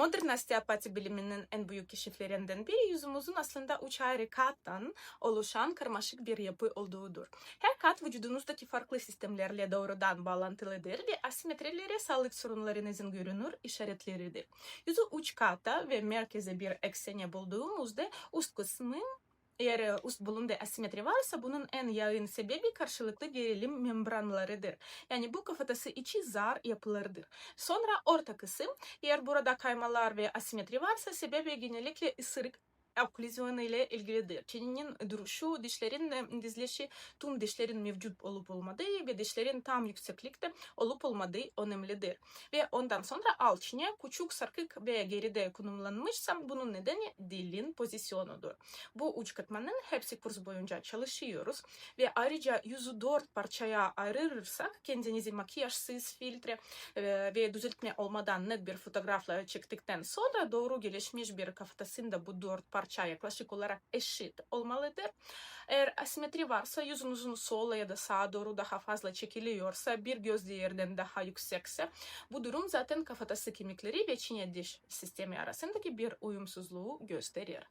Modern osteopati biliminin en büyük keşiflerinden biri yüzümüzün aslında üç ayrı kattan oluşan karmaşık bir yapı olduğudur. Her kat vücudunuzdaki farklı sistemlerle doğrudan bağlantılıdır ve asimetrileri sağlık sorunlarınızın görünür işaretleridir. Yüzü üç katta ve merkeze bir ekseni bulduğumuzda üst kısmın eğer e, üst bulunda asimetri varsa bunun en yaygın sebebi karşılıklı gerilim membranlarıdır. Yani bu kafatası içi zar yapılarıdır. Sonra orta kısım eğer burada kaymalar ve asimetri varsa sebebi genellikle ısırık oklüzyonu ile ilgilidir. Çenenin duruşu, dişlerin e, dizilişi, tüm dişlerin mevcut olup olmadığı ve dişlerin tam yükseklikte olup olmadığı önemlidir. Ve ondan sonra çene küçük sarkık ve geride konumlanmışsa bunun nedeni dilin pozisyonudur. Bu üç katmanın hepsi kurs boyunca çalışıyoruz ve ayrıca yüzü dört parçaya ayırırsak kendinizi makyajsız filtre e, ve düzeltme olmadan net bir fotoğrafla çektikten sonra doğru gelişmiş bir kafatasında bu dört parça yaklaşık olarak eşit olmalıdır. Eğer asimetri varsa yüzünüzün sola ya da sağa doğru daha fazla çekiliyorsa bir göz diğerinden daha yüksekse bu durum zaten kafatası kemikleri ve çene diş sistemi arasındaki bir uyumsuzluğu gösterir.